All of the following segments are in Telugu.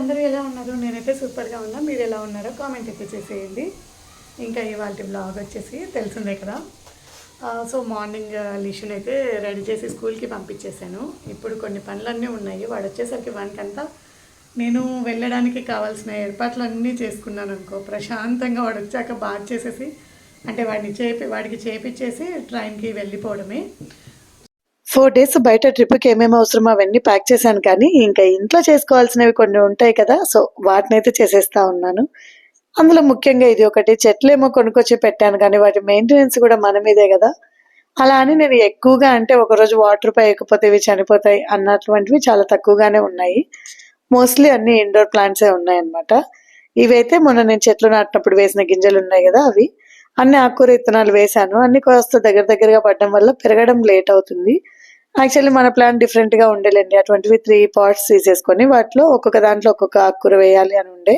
అందరూ ఎలా ఉన్నారు? నేనైతే సూపర్గా ఉన్నా. మీరు ఎలా ఉన్నారో కామెంట్ అయితే చేసేయండి. ఇంకా ఇవాళ బ్లాగ్ వచ్చేసి తెలిసిందే కదా. సో మార్నింగ్ లిషన్ అయితే రెడీ చేసి స్కూల్కి పంపించేశాను. ఇప్పుడు కొన్ని పనులన్నీ ఉన్నాయి. వాడు వచ్చేసరికి వానికంతా నేను వెళ్ళడానికి కావాల్సిన ఏర్పాట్లన్నీ చేసుకున్నాను అనుకో. ప్రశాంతంగా వాడు వచ్చాక బాగా చేసేసి అంటే వాడిని చేపి వాడికి చేపించేసి ట్రైన్కి వెళ్ళిపోవడమే. ఫోర్ డేస్ బయట ట్రిప్కి ఏమేమి అవసరమో అవన్నీ ప్యాక్ చేశాను కానీ ఇంకా ఇంట్లో చేసుకోవాల్సినవి కొన్ని ఉంటాయి కదా సో వాటిని అయితే చేసేస్తా ఉన్నాను. అందులో ముఖ్యంగా ఇది ఒకటి. చెట్లేమో కొనుక్కొచ్చి పెట్టాను కానీ వాటి మెయింటెనెన్స్ కూడా మన మీదే కదా. అలా అని నేను ఎక్కువగా అంటే ఒకరోజు వాటర్ పోయకపోతే ఇవి చనిపోతాయి అన్నటువంటివి చాలా తక్కువగానే ఉన్నాయి. మోస్ట్లీ అన్ని ఇండోర్ ప్లాంట్సే ఉన్నాయి అన్నమాట ఇవైతే మొన్న నేను చెట్లు నాటినప్పుడు వేసిన గింజలు ఉన్నాయి కదా అవి. అన్ని ఆకుకూర విత్తనాలు వేశాను. అన్ని కాస్త దగ్గర దగ్గరగా పడడం వల్ల పెరగడం లేట్ అవుతుంది. యాక్చువల్లీ మన ప్లాన్ డిఫరెంట్గా ఉండేలేండి. అటువంటివి త్రీ పార్ట్స్ తీసేసుకొని వాటిలో ఒక్కొక్క దాంట్లో ఒక్కొక్క ఆకుకూర వేయాలి అని ఉండే.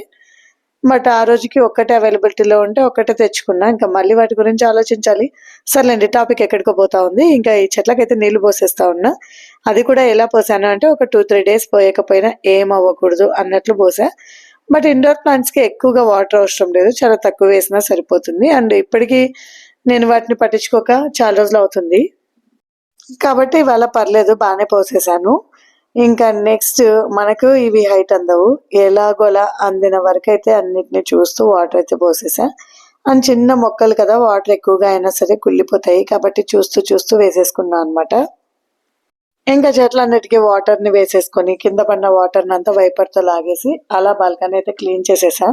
బట్ ఆ రోజుకి ఒక్కటే అవైలబిలిటీలో ఉంటే ఒక్కటే తెచ్చుకున్నా. ఇంకా మళ్ళీ వాటి గురించి ఆలోచించాలి. సర్లేండి టాపిక్ ఎక్కడికో పోతా ఉంది. ఇంకా ఈ చెట్లకైతే నీళ్ళు పోసేస్తా ఉన్నా. అది కూడా ఎలా పోసాను అంటే ఒక టూ త్రీ డేస్ పోయకపోయినా ఏం అవ్వకూడదు అన్నట్లు పోసా. బట్ ఇండోర్ ప్లాంట్స్కి ఎక్కువగా వాటర్ అవసరం లేదు. చాలా తక్కువ వేసినా సరిపోతుంది. అండ్ ఇప్పటికీ నేను వాటిని పట్టించుకోక చాలా రోజులు అవుతుంది. కాబట్టి ఇవాళ పర్లేదు బాగానే పోసేసాను ఇంకా నెక్స్ట్ మనకు ఇవి హైట్ అందవు. ఎలాగోలా అందిన వరకు అయితే అన్నిటిని చూస్తూ వాటర్ అయితే పోసేసా. అండ్ చిన్న మొక్కలు కదా వాటర్ ఎక్కువగా అయినా సరే కుళ్ళిపోతాయి కాబట్టి చూస్తూ చూస్తూ వేసేసుకున్నాను అనమాట ఇంకా చెట్లన్నిటికీ వాటర్ని వేసేసుకొని కింద పడిన వాటర్ని అంతా వైపర్తో లాగేసి అలా బాల్కనీ అయితే క్లీన్ చేసేసా.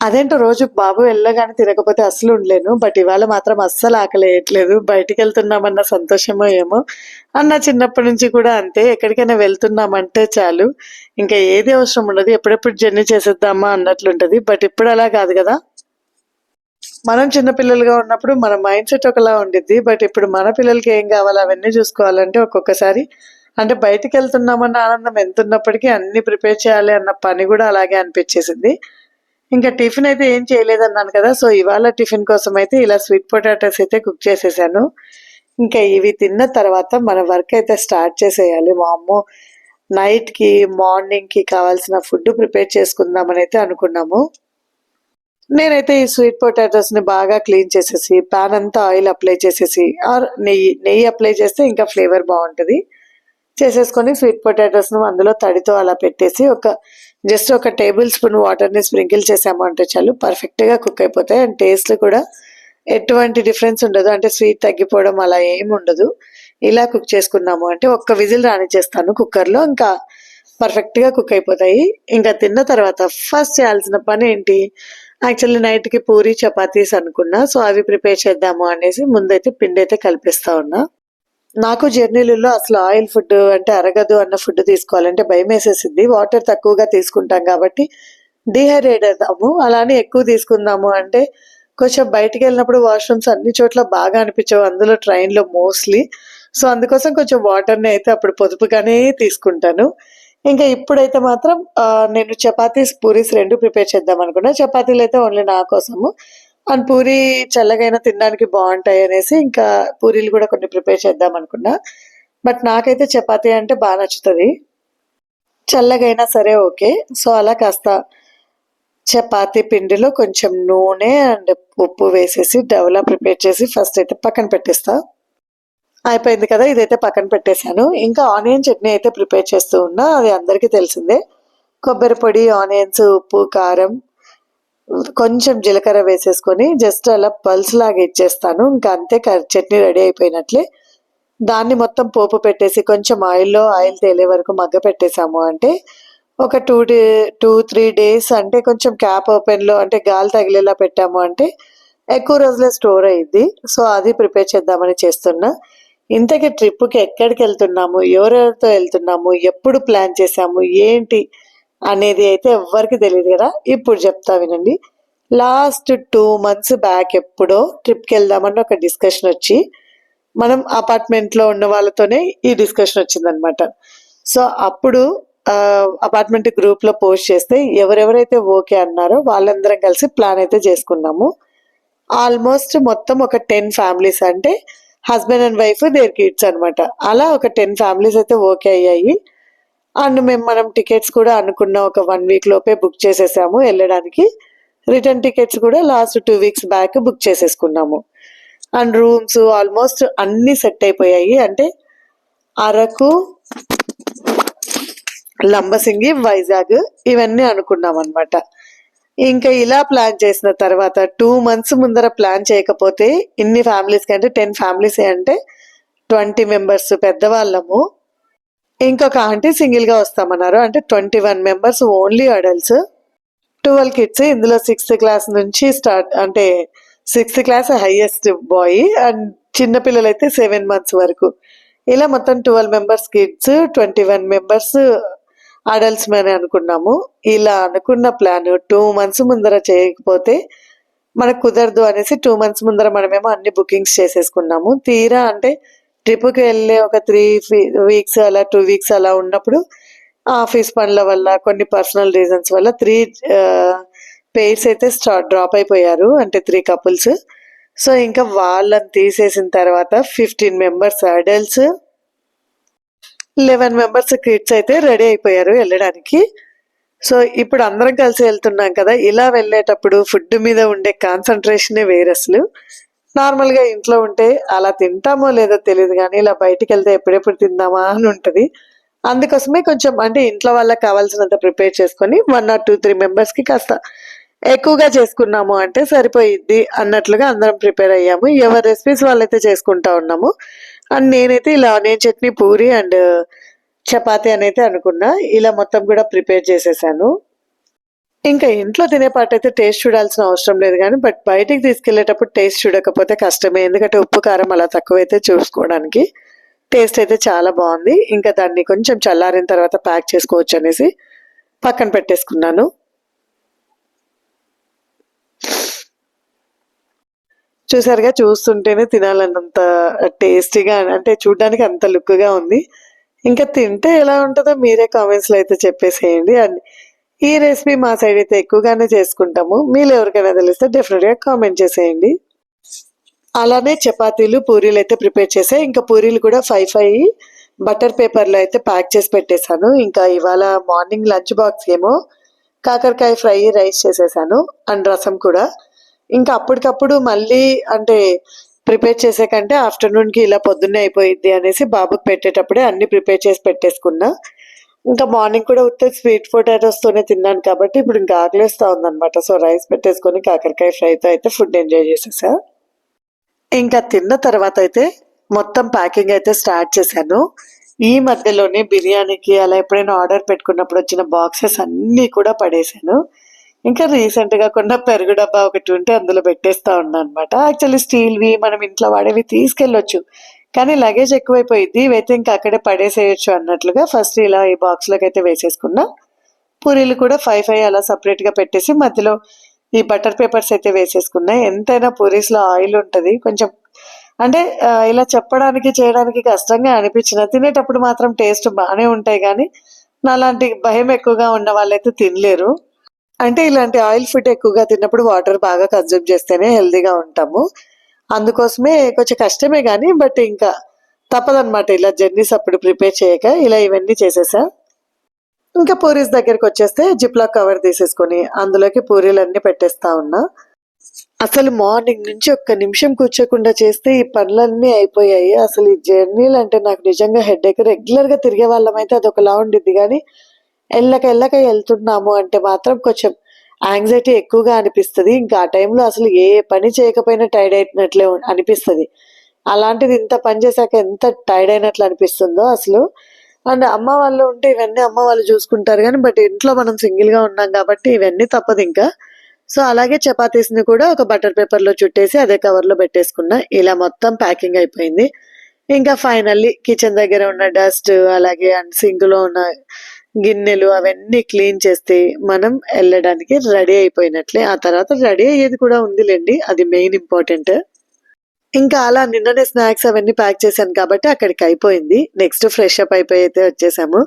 అదేంటో రోజు బాబు వెళ్ళగానే తిరగకపోతే అసలు ఉండలేను బట్ ఇవాళ మాత్రం అస్సలు ఆకలేయట్లేదు. బయటికి వెళ్తున్నామన్న సంతోషమో ఏమో. అన్న చిన్నప్పటి నుంచి కూడా అంతే ఎక్కడికైనా వెళ్తున్నామంటే చాలు. ఇంకా ఏది అవసరం ఉండదు ఎప్పుడెప్పుడు జర్నీ చేసేద్దామా అన్నట్లుంటది. బట్ ఇప్పుడు అలా కాదు కదా. మనం చిన్నపిల్లలుగా ఉన్నప్పుడు మన మైండ్ సెట్ ఒకలా ఉండిద్ది. బట్ ఇప్పుడు మన పిల్లలకి ఏం కావాలో అవన్నీ చూసుకోవాలంటే ఒక్కొక్కసారి. అంటే బయటికి వెళ్తున్నామన్న ఆనందం ఎంత ఉన్నప్పటికీ అన్ని ప్రిపేర్ చేయాలి అన్న పని కూడా అలాగే అనిపించేసింది. ఇంకా టిఫిన్ అయితే ఏం చేయలేదన్నాను కదా సో ఇవాళ టిఫిన్ కోసం అయితే ఇలా స్వీట్ పొటాటోస్ అయితే కుక్ చేసేసాను. ఇంకా ఇవి తిన్న తర్వాత మన వర్క్ అయితే స్టార్ట్ చేసేయాలి. మా అమ్మ నైట్కి మార్నింగ్కి కావాల్సిన ఫుడ్ ప్రిపేర్ చేసుకుందామని అయితే అనుకున్నాము. నేనైతే ఈ స్వీట్ పొటాటోస్ని బాగా క్లీన్ చేసేసి పాన్ అంతా ఆయిల్ అప్లై చేసేసి ఆర్ నెయ్యి నెయ్యి అప్లై చేస్తే ఇంకా ఫ్లేవర్ బాగుంటుంది. చేసేసుకొని స్వీట్ పొటాటోస్ను అందులో తడితో అలా పెట్టేసి ఒక జస్ట్ ఒక టేబుల్ స్పూన్ వాటర్ని స్ప్రింకిల్ చేసాము అంటే చాలు. పర్ఫెక్ట్గా కుక్ అయిపోతాయి. అండ్ టేస్ట్ కూడా ఎటువంటి డిఫరెన్స్ ఉండదు. అంటే స్వీట్ తగ్గిపోవడం అలా ఏమి ఉండదు. ఇలా కుక్ చేసుకున్నాము అంటే ఒక్క విజిల్ రానిచ్చేస్తాను కుక్కర్లో ఇంకా పర్ఫెక్ట్గా కుక్ అయిపోతాయి. ఇంకా తిన్న తర్వాత ఫస్ట్ చేయాల్సిన పని ఏంటి? యాక్చువల్లీ నైట్కి పూరి చపాతీస్ అనుకున్నా. సో అవి ప్రిపేర్ చేద్దాము అనేసి ముందైతే పిండి అయితే కలిపిస్తా ఉన్నా. నాకు జర్నీలలో అసలు ఆయిల్ ఫుడ్ అంటే అరగదు అన్న ఫుడ్ తీసుకోవాలంటే భయం వేసేసింది వాటర్ తక్కువగా తీసుకుంటాం కాబట్టి డిహైడ్రేట్ అవుతాము. అలానే ఎక్కువ తీసుకుందాము అంటే కొంచెం బయటికి వెళ్ళినప్పుడు వాష్రూమ్స్ అన్ని చోట్ల బాగా అనిపించవు. అందులో ట్రైన్లో మోస్ట్లీ. సో అందుకోసం కొంచెం వాటర్ని అయితే అప్పుడు పొదుపుగానే తీసుకుంటాను. ఇంకా ఇప్పుడైతే మాత్రం నేను చపాతీస్ పూరీస్ రెండు ప్రిపేర్ చేద్దాం అనుకున్నా. చపాతీలు అయితే ఓన్లీ నా కోసము. అండ్ పూరి చల్లగైనా తినడానికి బాగుంటాయి అనేసి ఇంకా పూరీలు కూడా కొన్ని ప్రిపేర్ చేద్దాం అనుకున్నా. బట్ నాకైతే చపాతీ అంటే బాగా నచ్చుతుంది. చల్లగైనా సరే ఓకే. సో అలా కాస్త చపాతీ పిండిలో కొంచెం నూనె అండ్ ఉప్పు వేసేసి డవలా ప్రిపేర్ చేసి ఫస్ట్ అయితే పక్కన పెట్టేస్తా. అయిపోయింది కదా ఇదైతే పక్కన పెట్టేశాను. ఇంకా ఆనియన్ చట్నీ అయితే ప్రిపేర్ చేస్తూ ఉన్నా అది అందరికీ తెలిసిందే. కొబ్బరి పొడి ఆనియన్స్ ఉప్పు కారం కొంచెం జీలకర్ర వేసేసుకొని జస్ట్ అలా పల్స్ లాగా ఇచ్చేస్తాను. ఇంకా అంతే క- చట్నీ రెడీ అయిపోయినట్లే. దాన్ని మొత్తం పోపు పెట్టేసి కొంచెం ఆయిల్లో ఆయిల్ తేలే వరకు మగ్గ పెట్టేసాము అంటే ఒక two day two three days అంటే కొంచెం క్యాప్ ఓపెన్లో అంటే గాలి తగిలేలా పెట్టాము అంటే ఎక్కువ రోజులే స్టోర్ అయ్యింది సో అది ప్రిపేర్ చేద్దామని చేస్తున్నా. ఇంతకీ ట్రిప్కి ఎక్కడికి వెళ్తున్నాము? ఎవరెవరితో వెళ్తున్నాము? ఎప్పుడు ప్లాన్ చేసాము ఏంటి? అనేది అయితే ఎవ్వరికి తెలియదు కదా. ఇప్పుడు చెప్తా వినండి. లాస్ట్ టూ మంత్స్ బ్యాక్ ఎప్పుడో ట్రిప్కి వెళ్దామని ఒక డిస్కషన్ వచ్చి మనం అపార్ట్మెంట్లో ఉన్న వాళ్ళతోనే ఈ డిస్కషన్ వచ్చిందనమాట సో అప్పుడు అపార్ట్మెంట్ గ్రూప్లో పోస్ట్ చేస్తే ఎవరెవరైతే ఓకే అన్నారో వాళ్ళందరం కలిసి ప్లాన్ అయితే చేసుకున్నాము. ఆల్మోస్ట్ మొత్తం ఒక టెన్ ఫ్యామిలీస్ అంటే husband and wife their kids అనమాట అలా ఒక టెన్ ఫ్యామిలీస్ అయితే ఓకే అయ్యాయి. అండ్ మేము మనం టికెట్స్ కూడా అనుకున్న ఒక వన్ వీక్ లోపే బుక్ చేసేసాము వెళ్ళడానికి. రిటర్న్ టికెట్స్ కూడా last two weeks back book చేసేసుకున్నాము. అండ్ రూమ్స్ ఆల్మోస్ట్ అన్ని సెట్ అయిపోయాయి. అంటే అరకు లంబసింగి వైజాగ్ ఇవన్నీ అనుకున్నాం అనమాట ఇంకా ఇలా ప్లాన్ చేసిన తర్వాత టూ మంత్స్ ముందర ప్లాన్ చేయకపోతే ఇన్ని ఫ్యామిలీస్ కంటే టెన్ ఫ్యామిలీస్ అంటే ట్వంటీ మెంబర్స్ పెద్దవాళ్ళము. ఇంకొక ఆంటీ సింగిల్గా వస్తామన్నారు. అంటే twenty one members only adults. Twelve kids ఇందులో సిక్స్త్ క్లాస్ నుంచి స్టార్ట్ అంటే sixth class highest boy and చిన్నపిల్లలు అయితే సెవెన్ మంత్స్ వరకు. ఇలా మొత్తం twelve members kids twenty one members adults మేనే అనుకున్నాము. ఇలా అనుకున్న ప్లాన్ టూ మంత్స్ ముందర చేయకపోతే మనకు కుదరదు అనేసి టూ మంత్స్ ముందర మనమేమో అన్ని బుకింగ్స్ చేసేసుకున్నాము. తీరా అంటే ట్రిప్కి వెళ్ళే ఒక త్రీ వీక్స్ అలా టూ వీక్స్ అలా ఉన్నప్పుడు ఆఫీస్ పనుల వల్ల కొన్ని పర్సనల్ రీజన్స్ వల్ల త్రీ పేర్స్ అయితే స్టార్ట్ డ్రాప్ అయిపోయారు. అంటే త్రీ కపుల్స్. సో ఇంకా వాళ్ళని తీసేసిన తర్వాత fifteen members adults eleven members kids అయితే రెడీ అయిపోయారు వెళ్ళడానికి. సో ఇప్పుడు అందరం కలిసి వెళ్తున్నాం కదా ఇలా వెళ్ళేటప్పుడు ఫుడ్ మీద ఉండే కాన్సన్ట్రేషనే వేరు అసలు నార్మల్గా ఇంట్లో ఉంటే అలా తింటామో లేదో తెలియదు కానీ ఇలా బయటికి వెళ్తే ఎప్పుడెప్పుడు తిందామా అని ఉంటుంది. అందుకోసమే కొంచెం అంటే ఇంట్లో వాళ్ళకి కావాల్సినంత ప్రిపేర్ చేసుకొని వన్ ఆర్ టూ త్రీ మెంబర్స్కి కాస్త ఎక్కువగా చేసుకున్నాము అంటే సరిపోయిద్ది అన్నట్లుగా అందరం ప్రిపేర్ అయ్యాము. ఎవరి రెసిపీస్ వాళ్ళైతే చేసుకుంటా ఉన్నాము. అండ్ నేనైతే ఇలా ఆనియన్ చట్నీ పూరి అండ్ చపాతి అని అయితే అనుకున్నా. ఇలా మొత్తం కూడా ప్రిపేర్ చేసేసాను. ఇంకా ఇంట్లో తినే పాట అయితే టేస్ట్ చూడాల్సిన అవసరం లేదు కానీ బట్ బయటికి తీసుకెళ్ళేటప్పుడు టేస్ట్ చూడకపోతే కష్టమే. ఎందుకంటే ఉప్పు కారం అలా తక్కువైతే చూసుకోవడానికి టేస్ట్ అయితే చాలా బాగుంది. ఇంకా దాన్ని కొంచెం చల్లారిన తర్వాత ప్యాక్ చేసుకోవచ్చు అనేసి పక్కన పెట్టేసుకున్నాను. చూసారుగా చూస్తుంటేనే తినాలన్నంత టేస్టీగా అంటే చూడడానికి అంత లుక్గా ఉంది. ఇంకా తింటే ఎలా ఉంటుందో మీరే కామెంట్స్లో అయితే చెప్పేసేయండి. అండ్ ఈ రెసిపీ మా సైడ్ అయితే ఎక్కువగానే చేసుకుంటాము. మీరు ఎవరికైనా తెలిస్తే డెఫినెట్గా కామెంట్ చేసేయండి. అలానే చపాతీలు పూరీలు అయితే ప్రిపేర్ చేసాయి ఇంకా పూరీలు కూడా ఫైవ్ ఫైవ్ బటర్ పేపర్లో అయితే ప్యాక్ చేసి పెట్టేశాను. ఇంకా ఇవాళ మార్నింగ్ లంచ్ బాక్స్ ఏమో కాకరకాయ ఫ్రై రైస్ చేసేసాను అండ్ రసం కూడా. ఇంకా అప్పటికప్పుడు మళ్ళీ అంటే ప్రిపేర్ చేసే కంటే ఆఫ్టర్నూన్కి ఇలా పొద్దున్నే అయిపోయింది అనేసి బాబుకి పెట్టేటప్పుడే అన్ని ప్రిపేర్ చేసి పెట్టేసుకున్నా. ఇంకా మార్నింగ్ కూడా ఉత్తే స్వీట్ పొటాటోస్తోనే తిన్నాను కాబట్టి ఇప్పుడు ఇంకా ఆకలిస్తూ ఉందనమాట సో రైస్ పెట్టేసుకొని కాకరకాయ ఫ్రైతో అయితే ఫుడ్ ఎంజాయ్ చేసేసా. ఇంకా తిన్న తర్వాత అయితే మొత్తం ప్యాకింగ్ అయితే స్టార్ట్ చేశాను. ఈ మధ్యలోనే బిర్యానీకి అలా ఎప్పుడైనా ఆర్డర్ పెట్టుకున్నప్పుడు వచ్చిన బాక్సెస్ అన్నీ కూడా పడేశాను. ఇంకా రీసెంట్గా కొన్న పెరుగు డబ్బా ఒకటి ఉంటే అందులో పెట్టేస్తా ఉన్నాను అనమాట యాక్చువల్లీ స్టీల్వి మనం ఇంట్లో వాడేవి తీసుకెళ్ళొచ్చు. కానీ లగేజ్ ఎక్కువైపోయింది. అయితే ఇంకా అక్కడే పడేసేయచ్చు అన్నట్లుగా ఫస్ట్ ఇలా ఈ బాక్స్లోకి అయితే వేసేసుకున్నా. పూరీలు కూడా ఫైవ్ ఫైవ్ అలా సపరేట్గా పెట్టేసి మధ్యలో ఈ బటర్ పేపర్స్ అయితే వేసేసుకున్నా. ఎంతైనా పూరీస్లో ఆయిల్ ఉంటది. కొంచెం అంటే ఇలా చెప్పడానికి చేయడానికి కష్టంగా అనిపించిన తినేటప్పుడు మాత్రం టేస్ట్ బాగానే ఉంటాయి కానీ నాలాంటి భయం ఎక్కువగా ఉన్న వాళ్ళైతే తినలేరు. అంటే ఇలాంటి ఆయిల్ ఫుడ్ ఎక్కువగా తిన్నప్పుడు వాటర్ బాగా కన్జ్యూమ్ చేస్తేనే హెల్దీగా ఉంటాము. అందుకోసమే కొంచెం కష్టమే కానీ బట్ ఇంకా తప్పదనమాట ఇలా జర్నీస్ అప్పుడు ప్రిపేర్ చేయక ఇలా ఇవన్నీ చేసేసా. ఇంకా పూరీస్ దగ్గరికి వచ్చేస్తే జిప్లా కవర్ తీసేసుకొని అందులోకి పూరీలు పెట్టేస్తా ఉన్నా. అసలు మార్నింగ్ నుంచి ఒక్క నిమిషం కూర్చోకుండా చేస్తే ఈ పనులన్నీ అయిపోయాయి. అసలు ఈ జర్నీలు అంటే నాకు నిజంగా హెడ్ ఎక్ రెగ్యులర్గా తిరిగే వాళ్ళం అయితే అది ఒకలా ఉండిద్ది కానీ ఎల్లక ఎల్లక వెళ్తున్నాము అంటే మాత్రం కొంచెం యాంగ్జైటీ ఎక్కువగా అనిపిస్తుంది. ఇంకా ఆ టైంలో అసలు ఏ పని చేయకపోయినా టైర్డ్ అయినట్లే అనిపిస్తుంది. అలాంటిది ఇంత పని చేశాక ఎంత టైర్డ్ అయినట్లు అనిపిస్తుందో అసలు. అండ్ అమ్మ వాళ్ళు ఉంటే ఇవన్నీ అమ్మ వాళ్ళు చూసుకుంటారు కానీ బట్ ఇంట్లో మనం సింగిల్గా ఉన్నాం కాబట్టి ఇవన్నీ తప్పదు ఇంకా. సో అలాగే చపాతీస్ని కూడా ఒక బటర్ పేపర్లో చుట్టేసి అదే కవర్లో పెట్టేసుకున్నా. ఇలా మొత్తం ప్యాకింగ్ అయిపోయింది. ఇంకా ఫైనల్లీ కిచెన్ దగ్గర ఉన్న డస్ట్ అలాగే అండ్ సింక్లో ఉన్న గిన్నెలు అవన్నీ క్లీన్ చేస్తే మనం వెళ్ళడానికి రెడీ అయిపోయినట్లే. ఆ తర్వాత రెడీ అయ్యేది కూడా ఉందిలేండి అది మెయిన్ ఇంపార్టెంట్. ఇంకా అలా నిన్ననే స్నాక్స్ అవన్నీ ప్యాక్ చేశాను కాబట్టి అక్కడికి అయిపోయింది. నెక్స్ట్ ఫ్రెష్ అప్ అయిపోయి అయితే వచ్చేసాము.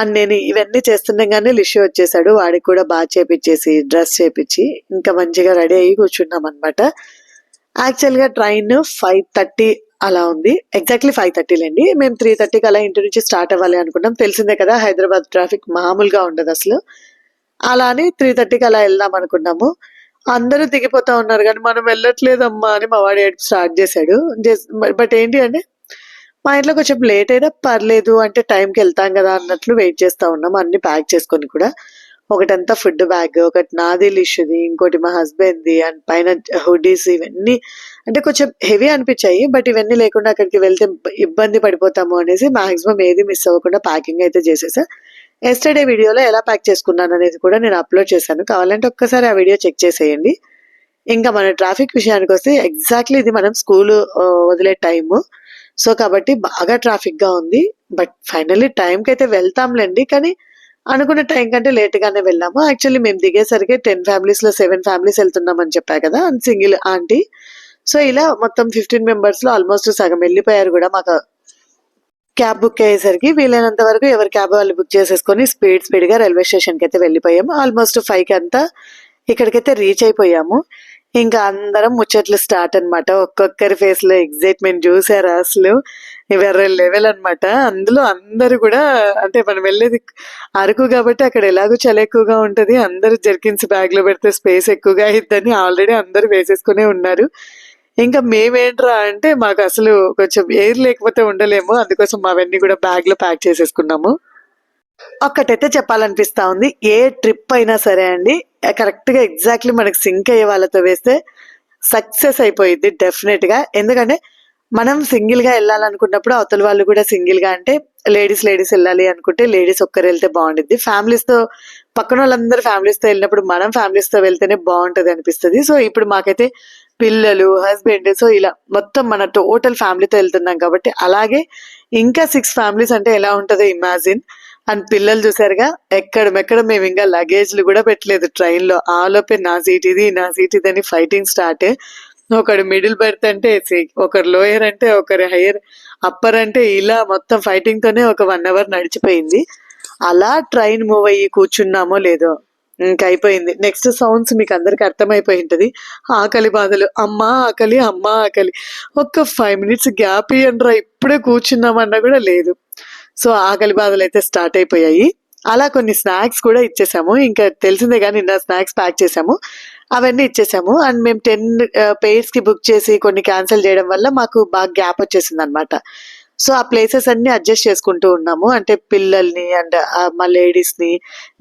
అండ్ నేను ఇవన్నీ చేస్తుండగానే లిషి వచ్చేసాడు. వాడికి కూడా బాగా చేపించేసి డ్రెస్ చేపించి ఇంకా మంచిగా రెడీ అయ్యి కూర్చున్నాం అనమాట యాక్చువల్గా ట్రైన్ ఫైవ్ థర్టీ అలా ఉంది. ఎగ్జాక్ట్లీ ఫైవ్ థర్టీలండి మేము త్రీ థర్టీకి అలా ఇంటి నుంచి స్టార్ట్ అవ్వాలి అనుకున్నాం. తెలిసిందే కదా హైదరాబాద్ ట్రాఫిక్ మామూలుగా ఉండదు అసలు. అలా అని త్రీ థర్టీకి అలా వెళ్దాం అనుకున్నాము. అందరూ దిగిపోతా ఉన్నారు కానీ మనం వెళ్ళట్లేదమ్మా అని మా వాడు ఏడుపు స్టార్ట్ చేశాడు. బట్ ఏంటి అంటే మా ఇంట్లో కొంచెం లేట్ అయినా పర్లేదు అంటే టైంకి వెళ్తాం కదా అన్నట్లు వెయిట్ చేస్తా ఉన్నాం. అన్ని ప్యాక్ చేసుకొని కూడా. ఒకటంతా ఫుడ్ బ్యాగ్ ఒకటి నాది లిష్ది ఇంకోటి మా హస్బెండ్ది అండ్ పైన హుడీస్ ఇవన్నీ. అంటే కొంచెం హెవీ అనిపించాయి బట్ ఇవన్నీ లేకుండా అక్కడికి వెళ్తే ఇబ్బంది పడిపోతాము అనేసి మాక్సిమం ఏది మిస్ అవ్వకుండా ప్యాకింగ్ అయితే చేసేసా. ఎస్టర్డే వీడియోలో ఎలా ప్యాక్ చేసుకున్నాను అనేది కూడా నేను అప్లోడ్ చేశాను. కావాలంటే ఒక్కసారి ఆ వీడియో చెక్ చేసేయండి. ఇంకా మన ట్రాఫిక్ విషయానికి వస్తే ఎగ్జాక్ట్లీ ఇది మనం స్కూల్ వదిలే టైము. సో కాబట్టి బాగా ట్రాఫిక్గా ఉంది. బట్ ఫైనల్లీ టైంకి అయితే వెళ్తాంలేండి. కానీ అనుకున్న టైం కంటే లేట్ గానే వెళ్ళాము. యాక్చువల్లీ మేము దిగేసరికి టెన్ ఫ్యామిలీస్లో సెవెన్ ఫ్యామిలీస్ వెళ్తున్నామని చెప్పా కదా అండ్ సింగిల్ ఆంటీ సో ఇలా మొత్తం ఫిఫ్టీన్ మెంబర్స్లో ఆల్మోస్ట్ సగం వెళ్ళిపోయారు కూడా మాకు. క్యాబ్ బుక్ అయ్యేసరికి వీలైనంత వరకు ఎవరి క్యాబ్ వాళ్ళు బుక్ చేసేసుకొని స్పీడ్ స్పీడ్గా రైల్వే స్టేషన్కి అయితే వెళ్ళిపోయాము. ఆల్మోస్ట్ ఫైవ్కి అంతా ఇక్కడికైతే రీచ్ అయిపోయాము. ఇంకా అందరం ముచ్చట్లు స్టార్ట్ అన్నమాట. ఒక్కొక్కరి ఫేస్లో ఎగ్జైట్మెంట్ చూసారా అసలు? వేరే లెవెల్ అన్నమాట. అందులో అందరు కూడా అంటే మనం వెళ్ళేది అరకు కాబట్టి అక్కడ ఎలాగో చలి ఎక్కువగా ఉంటుంది. అందరూ జర్కిన్స్ బ్యాగ్లో పెడితే స్పేస్ ఎక్కువగా అయిద్దని ఆల్రెడీ అందరూ వేసేసుకునే ఉన్నారు. ఇంకా మేమేంట్రా అంటే మాకు అసలు కొంచెం ఎయిర్ లేకపోతే ఉండలేము. అందుకోసం అవన్నీ కూడా బ్యాగ్లో ప్యాక్ చేసేసుకున్నాము. ఒక్కటైతే చెప్పాలనిపిస్తా ఉంది. ఏ ట్రిప్ అయినా సరే అండి కరెక్ట్గా ఎగ్జాక్ట్లీ మనకు సింక్ అయ్యే వాళ్ళతో వేస్తే సక్సెస్ అయిపోయింది డెఫినెట్గా. ఎందుకంటే మనం సింగిల్గా వెళ్ళాలనుకున్నప్పుడు అవతల వాళ్ళు కూడా సింగిల్గా అంటే లేడీస్ లేడీస్ వెళ్ళాలి అనుకుంటే లేడీస్ ఒక్కరు వెళ్తే బాగుంటుంది ఫ్యామిలీస్తో పక్కన వాళ్ళందరూ ఫ్యామిలీస్తో వెళ్ళినప్పుడు మనం ఫ్యామిలీస్తో వెళ్తేనే బాగుంటుంది అనిపిస్తుంది. సో ఇప్పుడు మాకైతే పిల్లలు హస్బెండ్ సో ఇలా మొత్తం మన టోటల్ ఫ్యామిలీతో వెళ్తున్నాం కాబట్టి అలాగే ఇంకా సిక్స్ ఫ్యామిలీస్ అంటే ఎలా ఉంటుందో ఇమాజిన్ అండ్ పిల్లలు చూసారుగా ఎక్కడమెక్కడ మేము ఇంకా లగేజ్లు కూడా పెట్టలేదు ట్రైన్లో. ఆ లోపే నా సీట్ ఇది నా సీట్ ఇది అని ఫైటింగ్ స్టార్ట్. ఒకడు మిడిల్ బెర్త్ అంటే ఒకరు లోయర్ అంటే ఒకరు హైయర్ అప్పర్ అంటే ఇలా మొత్తం ఫైటింగ్తోనే ఒక వన్ అవర్ నడిచిపోయింది. అలా ట్రైన్ మూవ్ అయ్యి కూర్చున్నామో లేదో ఇంకా అయిపోయింది నెక్స్ట్ సౌండ్స్ మీకు అందరికి అర్థమైపోయి ఉంటుంది. ఆకలి బాధలు. అమ్మా ఆకలి అమ్మా ఆకలి. ఒక్క ఫైవ్ మినిట్స్ గ్యాప్ ఇయ్యండిరా ఇప్పుడే కూర్చున్నామన్నా కూడా లేదు. సో ఆకలి బాధలు అయితే స్టార్ట్ అయిపోయాయి. అలా కొన్ని స్నాక్స్ కూడా ఇచ్చేసాము. ఇంకా తెలిసిందే కానీ నిన్న స్నాక్స్ ప్యాక్ చేసాము. అవన్నీ ఇచ్చేసాము. అండ్ మేము టెన్ పేర్స్కి బుక్ చేసి కొన్ని క్యాన్సిల్ చేయడం వల్ల మాకు బాగా గ్యాప్ వచ్చేసింది అనమాట సో ఆ ప్లేసెస్ అన్ని అడ్జస్ట్ చేసుకుంటూ ఉన్నాము. అంటే పిల్లల్ని అండ్ మా లేడీస్ని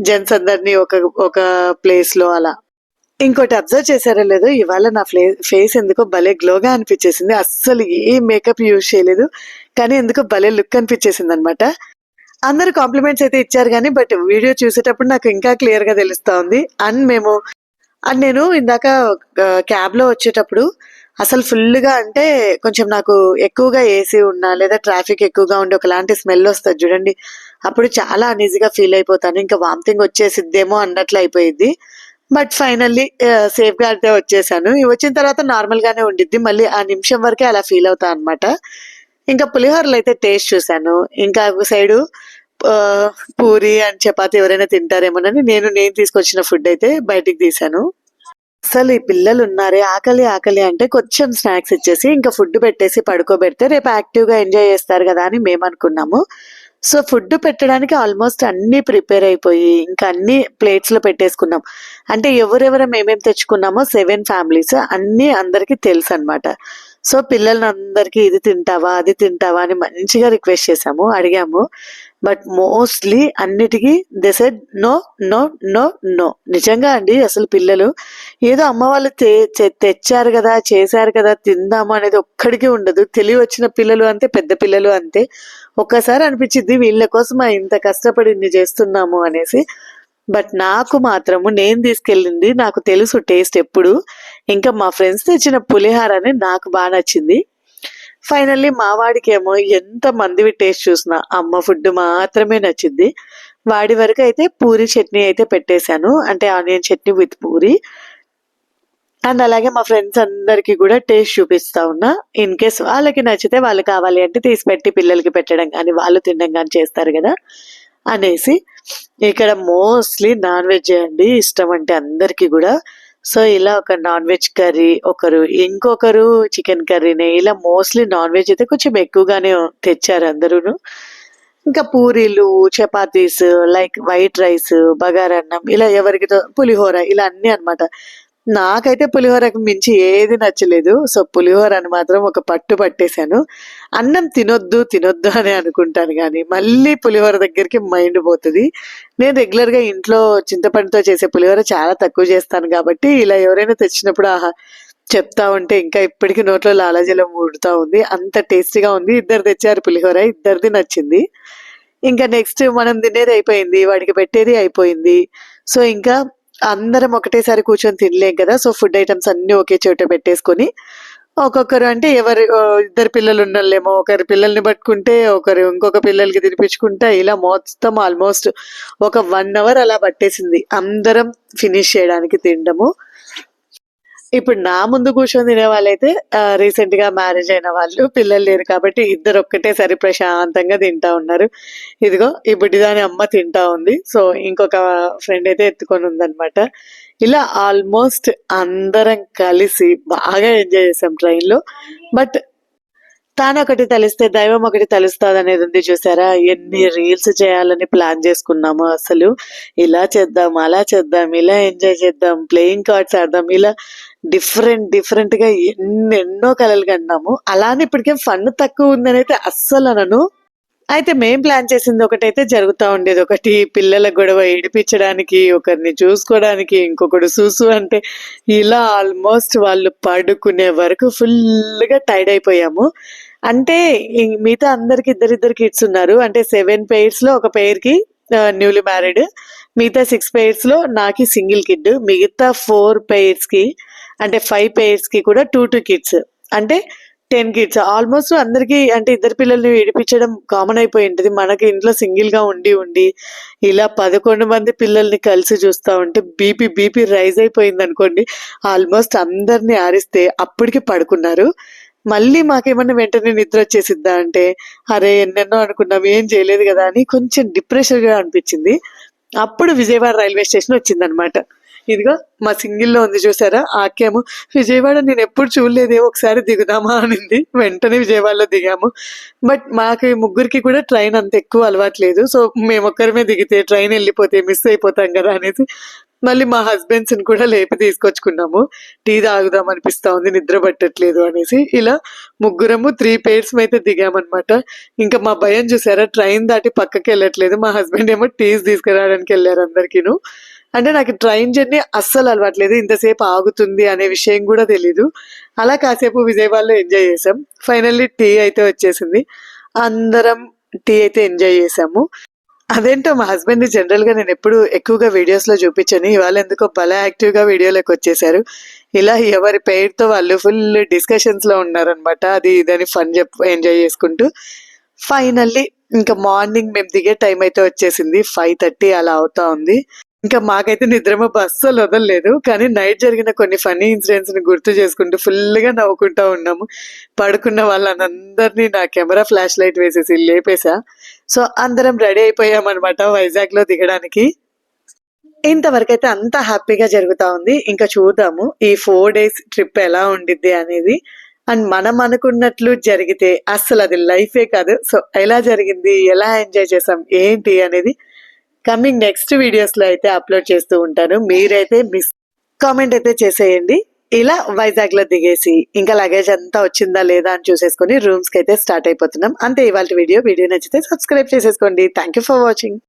జెంట్స్ అందరినీ ఒక ఒక ప్లేస్లో అలా. ఇంకోటి అబ్జర్వ్ చేశారో లేదో ఇవాళ నా ఫ్లే ఫేస్ ఎందుకో భలే గ్లోగా అనిపించేసింది. అస్సలు ఏ మేకప్ యూజ్ చేయలేదు. కానీ ఎందుకో భలే లుక్ అనిపించేసింది అనమాట అందరు కాంప్లిమెంట్స్ అయితే ఇచ్చారు కానీ బట్ వీడియో చూసేటప్పుడు నాకు ఇంకా క్లియర్గా తెలుస్తా ఉంది అండ్ మేము అండ్ నేను ఇందాక క్యాబ్లో వచ్చేటప్పుడు అసలు ఫుల్గా అంటే కొంచెం నాకు ఎక్కువగా ఏసీ ఉన్నా లేదా ట్రాఫిక్ ఎక్కువగా ఉండి ఒకలాంటి స్మెల్ వస్తుంది చూడండి. అప్పుడు చాలా అనీజీగా ఫీల్ అయిపోతాను. ఇంకా వామిటింగ్ వచ్చేసిద్దేమో అన్నట్లు అయిపోయింది బట్ ఫైనల్లీ సేఫ్గా అయితే వచ్చేసాను. వచ్చిన తర్వాత నార్మల్ గానే ఉండిద్ది. మళ్ళీ ఆ నిమిషం వరకే అలా ఫీల్ అవుతా అనమాట ఇంకా పులిహోరలు అయితే టేస్ట్ చూశాను. ఇంకా సైడు పూరి అండ్ చపాతి ఎవరైనా తింటారేమోనని నేను నేను తీసుకొచ్చిన ఫుడ్ అయితే బయటికి తీశాను. అసలు ఈ పిల్లలు ఉన్నారే ఆకలి ఆకలి అంటే కొంచెం స్నాక్స్ ఇచ్చేసి ఇంకా ఫుడ్ పెట్టేసి పడుకోబెడితే రేపు యాక్టివ్గా ఎంజాయ్ చేస్తారు కదా అని మేము అనుకున్నాము సో ఫుడ్ పెట్టడానికి ఆల్మోస్ట్ అన్ని ప్రిపేర్ అయిపోయి ఇంకా అన్ని ప్లేట్స్లో పెట్టేసుకున్నాం. అంటే ఎవరెవరు మేమేం తెచ్చుకున్నామో సెవెన్ ఫ్యామిలీస్ అన్ని అందరికీ తెలుసు అన్నమాట సో పిల్లల్ని అందరికి ఇది తింటావా అది తింటావా అని మంచిగా రిక్వెస్ట్ చేసాము అడిగాము. బట్ మోస్ట్లీ అన్నిటికీ they said no no no no. నిజంగా అండి అసలు పిల్లలు ఏదో అమ్మ వాళ్ళు తె- తెచ్చారు కదా చేశారు కదా తిందాము అనేది ఒక్కడికి ఉండదు. తెలివి వచ్చిన పిల్లలు అంతే పెద్ద పిల్లలు అంతే. ఒక్కసారి అనిపించింది వీళ్ళ కోసం ఇంత కష్టపడి ఇన్ని చేస్తున్నాము అనేసి. బట్ నాకు మాత్రము నేను తీసుకెళ్ళింది నాకు తెలుసు టేస్ట్ ఎప్పుడు. ఇంకా మా ఫ్రెండ్స్ తెచ్చిన పులిహారని నాకు బాగా నచ్చింది. ఫైనల్లీ మా వాడికి ఏమో ఎంత మందివి టేస్ట్ చూసినా అమ్మ ఫుడ్ మాత్రమే నచ్చింది. వాడి వరకు అయితే పూరి చట్నీ అయితే పెట్టేశాను. అంటే onion chutney with puri. And అలాగే మా ఫ్రెండ్స్ అందరికీ కూడా టేస్ట్ చూపిస్తా ఉన్నా. ఇన్ కేస్ వాళ్ళకి నచ్చితే వాళ్ళు కావాలి అంటే తీసి పెట్టి పిల్లలకి పెట్టడం కానీ వాళ్ళు తినడం కానీ చేస్తారు కదా అనేసి. ఇక్కడ మోస్ట్లీ నాన్ వెజ్ అండి. ఇష్టం అంటే అందరికీ కూడా. సో ఇలా ఒక నాన్ వెజ్ కర్రీ ఒకరు ఇంకొకరు చికెన్ కర్రీనే ఇలా మోస్ట్లీ నాన్ వెజ్ అయితే కొంచెం ఎక్కువగానే తెచ్చారు అందరూను. ఇంకా పూరీలు చపాతీస్ లైక్ వైట్ రైస్ బగారన్నం ఇలా ఎవరికి పులిహోర ఇలా అన్ని అన్నమాట. నాకైతే పులిహోరకు మించి ఏది నచ్చలేదు. సో పులిహోర అని మాత్రం ఒక పట్టు పట్టేశాను. అన్నం తినొద్దు తినొద్దు అని అనుకుంటాను కానీ మళ్ళీ పులిహోర దగ్గరికి మైండ్ పోతుంది. నేను రెగ్యులర్గా ఇంట్లో చింతపండుతో చేసే పులిహోర చాలా తక్కువ చేస్తాను కాబట్టి ఇలా ఎవరైనా తెచ్చినప్పుడు ఆహా చెప్తా ఉంటే ఇంకా ఇప్పటికీ నోట్లో లాలాజలం ఊడుతూ ఉంది. అంత టేస్టీగా ఉంది. ఇద్దరు తెచ్చారు పులిహోర ఇద్దరిది నచ్చింది. ఇంకా నెక్స్ట్ మనం తినేది అయిపోయింది వాడికి పెట్టేది అయిపోయింది. సో ఇంకా అందరం ఒకటేసారి కూర్చొని తినలేం కదా సో ఫుడ్ ఐటమ్స్ అన్ని ఒకే చోట పెట్టేసుకొని ఒక్కొక్కరు అంటే ఎవరు ఇద్దరు పిల్లలు ఉన్నోళ్ళేమో ఒకరి పిల్లల్ని పట్టుకుంటే ఒకరు ఇంకొక పిల్లలకి తినిపించుకుంటా ఇలా మొత్తం ఆల్మోస్ట్ ఒక వన్ అవర్ అలా పట్టేసింది. అందరం ఫినిష్ చేయడానికి తినడము. ఇప్పుడు నా ముందు కూర్చొని తినే వాళ్ళైతే రీసెంట్గా మ్యారేజ్ అయిన వాళ్ళు పిల్లలు లేరు కాబట్టి ఇద్దరు ఒక్కటేసారి ప్రశాంతంగా తింటా ఉన్నారు. ఇదిగో ఈ బుడ్డిదాని అమ్మ తింటా ఉంది. సో ఇంకొక ఫ్రెండ్ అయితే ఎత్తుకొని ఉందనమాట ఇలా ఆల్మోస్ట్ అందరం కలిసి బాగా ఎంజాయ్ చేసాం ట్రైన్లో బట్ తాను ఒకటి తలిస్తే దైవం ఒకటి తలుస్తుంది అనేది ఉంది చూసారా? ఎన్ని రీల్స్ చేయాలని ప్లాన్ చేసుకున్నాము అసలు. ఇలా చేద్దాం అలా చేద్దాం ఇలా ఎంజాయ్ చేద్దాం ప్లేయింగ్ కార్డ్స్ ఆడదాం ఇలా డిఫరెంట్ డిఫరెంట్గా ఎన్నెన్నో కళలు కన్నాము. అలానే ఇప్పటికేం ఫన్ తక్కువ ఉందని అయితే అస్సలు అనను. అయితే మేం ప్లాన్ చేసింది ఒకటైతే జరుగుతా ఉండేది ఒకటి. పిల్లల గొడవ ఏడిపించడానికి ఒకరిని చూసుకోవడానికి ఇంకొకడు చూసు అంటే ఇలా ఆల్మోస్ట్ వాళ్ళు పడుకునే వరకు ఫుల్గా టైర్డ్ అయిపోయాము. అంటే మిగతా అందరికి ఇద్దరిద్దరు కిడ్స్ ఉన్నారు. అంటే సెవెన్ పేర్స్లో లో ఒక పేర్కి కి న్యూలీ మ్యారీడ్. మిగతా సిక్స్ పేర్స్లో లో నాకు సింగిల్ కిడ్. మిగతా ఫోర్ పేర్స్కి కి అంటే ఫైవ్ పేర్స్కి కూడా టూ టూ కిడ్స్ అంటే టెన్ కిడ్స్ ఆల్మోస్ట్ అందరికి అంటే ఇద్దరు పిల్లల్ని ఏడిపించడం కామన్ అయిపోయి ఉంటుంది మనకి ఇంట్లో సింగిల్గా ఉండి ఉండి ఇలా పదకొండు మంది పిల్లల్ని కలిసి చూస్తా ఉంటే బీపీ బీపీ రైజ్ అయిపోయింది అనుకోండి ఆల్మోస్ట్ అందరిని ఆరిస్తే అప్పటికి పడుకున్నారు. మళ్ళీ మాకేమన్నా వెంటనే నిద్ర వచ్చేసిద్దా అంటే అరే ఎన్నెన్నో అనుకున్నాం ఏం చేయలేదు కదా అని కొంచెం డిప్రెషన్గా అనిపించింది. అప్పుడు విజయవాడ రైల్వే స్టేషన్ వచ్చిందనమాట. ఇదిగో మా సింగిల్లో ఉంది చూసారా? ఆకేమో విజయవాడ నేను ఎప్పుడు చూడలేదే ఒకసారి దిగుదామా? అనింది. వెంటనే విజయవాడలో దిగాము. బట్ మాకు ఈ ముగ్గురికి కూడా ట్రైన్ అంత ఎక్కువ అలవాట్లేదు సో మేము ఒక్కరిమే దిగితే ట్రైన్ వెళ్ళిపోతే మిస్ అయిపోతాం కదా అనేసి మళ్ళీ మా హస్బెండ్స్ని కూడా లేపి తీసుకొచ్చుకున్నాము. టీ తాగుదాం అనిపిస్తా ఉంది నిద్ర పట్టట్లేదు అనేసి ఇలా ముగ్గురము త్రీ పేర్స్ అయితే దిగామన్నమాట. ఇంకా మా భయం చూసారా? ట్రైన్ దాటి పక్కకి వెళ్ళట్లేదు మా హస్బెండ్ ఏమో టీస్ తీసుకురావడానికి వెళ్ళారు అందరికీను. అంటే నాకు ట్రైన్ జర్నీ అస్సలు అలవాట్లేదు. ఇంతసేపు ఆగుతుంది అనే విషయం కూడా తెలీదు. అలా కాసేపు విజయవాడలో ఎంజాయ్ చేసాం ఫైనల్లీ టీ అయితే వచ్చేసింది. అందరం టీ అయితే ఎంజాయ్ చేసాము అదేంటో మా హస్బెండ్ జనరల్గా నేను ఎప్పుడు ఎక్కువగా వీడియోస్లో ఇవాళ ఎందుకో భలే యాక్టివ్గా వీడియోలోకి వచ్చేసారు ఇలా ఎవరి పేరుతో వాళ్ళు ఫుల్ డిస్కషన్స్లో ఉన్నారనమాట అది ఇదని ఫన్ చెప్ ఎంజాయ్ చేసుకుంటూ. ఫైనల్లీ ఇంకా మార్నింగ్ మేము దిగే టైం అయితే వచ్చేసింది. ఫైవ్ థర్టీ అలా అవుతా ఉంది. ఇంకా మాకైతే నిద్రమ అస్సలు వదలలేదు. కానీ నైట్ జరిగిన కొన్ని ఫన్నీ ఇన్సిడెంట్స్ని గుర్తు చేసుకుంటూ ఫుల్గా నవ్వుకుంటా ఉన్నాము. పడుకున్న వాళ్ళందరినీ నా కెమెరా ఫ్లాష్ లైట్ వేసేసి లేపేసా సో అందరం రెడీ అయిపోయామన్నమాట వైజాగ్లో దిగడానికి. ఇంతవరకు అయితే హ్యాపీగా జరుగుతా ఉంది. ఇంకా చూద్దాము ఈ ఫోర్ డేస్ ట్రిప్ ఎలా ఉండిద్ది అనేది. అండ్ మనం అనుకున్నట్లు జరిగితే అస్సలు అది లైఫే కాదు. సో ఎలా జరిగింది? ఎలా ఎంజాయ్ చేసాం? ఏంటి అనేది కమింగ్ నెక్స్ట్ వీడియోస్లో అయితే అప్లోడ్ చేస్తూ ఉంటాను. మీరైతే మిస్ కామెంట్ అయితే చేసేయండి. ఇలా వైజాగ్లో దిగేసి ఇంకా లగేజ్ అంతా వచ్చిందా లేదా అని చూసేసుకొని రూమ్స్కి అయితే స్టార్ట్ అయిపోతున్నాం. అంతే ఇవాళ వీడియో. వీడియో నచ్చితే సబ్స్క్రైబ్ చేసేసుకోండి. Thank you for watching